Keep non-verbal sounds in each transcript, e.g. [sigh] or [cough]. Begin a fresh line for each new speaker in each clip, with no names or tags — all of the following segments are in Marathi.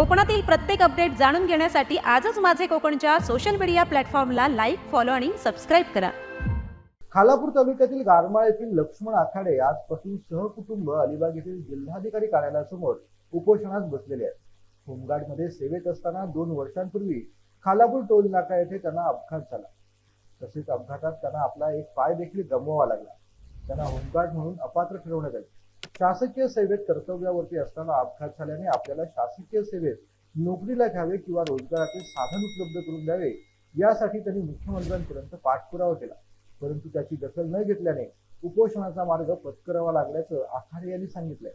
कोकणातील प्रत्येक अपडेट जाणून घेण्यासाठी आजच माझे कोकणच्या सोशल मीडिया प्लॅटफॉर्मला लाईक फॉलो आणि सबस्क्राईब करा.
खालापूर तालुक्यातील गारमाळ येथील लक्ष्मण आखाडे आजपासून सहकुटुंब अलिबाग येथील जिल्हाधिकारी कार्यालयासमोर उपोषणास बसलेले आहेत. होमगार्डमध्ये सेवेत असताना दोन वर्षांपूर्वी खालापूर टोल नाका येथे त्यांना अपघात झाला. तसेच अपघातात त्यांना आपला एक पाय देखील गमवावा लागला. त्यांना होमगार्ड म्हणून अपात्र ठरवण्यात आले. शासकीय सेवेत कर्तव्यावरती असताना अपघात झाल्याने आपल्याला शासकीय सेवेत नोकरीला घ्यावे किंवा रोजगाराचे साधन उपलब्ध करून द्यावे यासाठी त्यांनी मुख्यमंत्र्यांपर्यंत पाठपुरावा केला. परंतु त्याची दखल न घेतल्याने उपोषणाचा मार्ग पत्करावा लागल्याचं आखाडे यांनी सांगितलंय.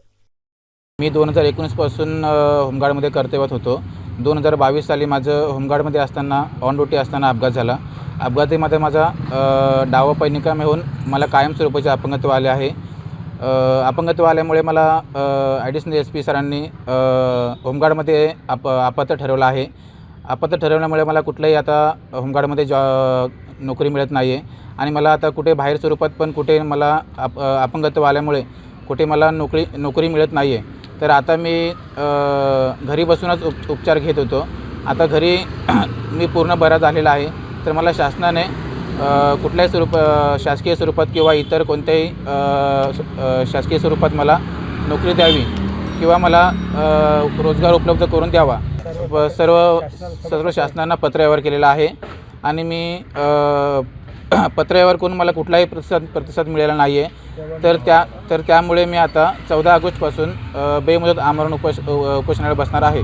मी दोन हजार एकोणीसपासून होमगार्डमध्ये कर्तव्यात होतो. दोन हजार बावीस साली माझं होमगार्डमध्ये असताना ऑन ड्युटी असताना अपघात झाला. अपघातामध्ये माझा डावा पैनिकाम येऊन मला कायमस्वरूपाचे अपंगत्व आले आहे. अपंगत्व आल्यामुळे मला ॲडिशनल एस पी सरांनी होमगार्डमध्ये आप आपत्त ठरवलं आहे. आपत्त ठरवल्यामुळे मला कुठलंही आता होमगार्डमध्ये जॉ नोकरी मिळत नाही आहे आणि मला आता कुठे बाहेर स्वरूपात पण कुठे मला आप अपंगत्व आल्यामुळे कुठे मला नोकरी नोकरी मिळत नाही आहे तर आता मी घरी बसूनच उप उपचार घेत होतो. आता घरी [clears throat] मी पूर्ण बरा झालेला आहे. तर मला शासनाने कुठल्याही स्वरूप शासकीय स्वरूपात किंवा इतर कोणत्याही शासकीय स्वरूपात मला नोकरी द्यावी किंवा मला रोजगार उपलब्ध करून द्यावा. व सर्व सर्व शासनांना पत्रव्यवहार केलेला आहे आणि मी [clears throat] पत्र पत्रव्यवहार करून मला कुठलाही प्रतिसाद प्रतिसाद मिळाला नाही आहे तर त्या तर त्यामुळे मी आता चौदा ऑगस्टपासून बेमुदत आमरण उपोष उपोषणाला बसणार आहे.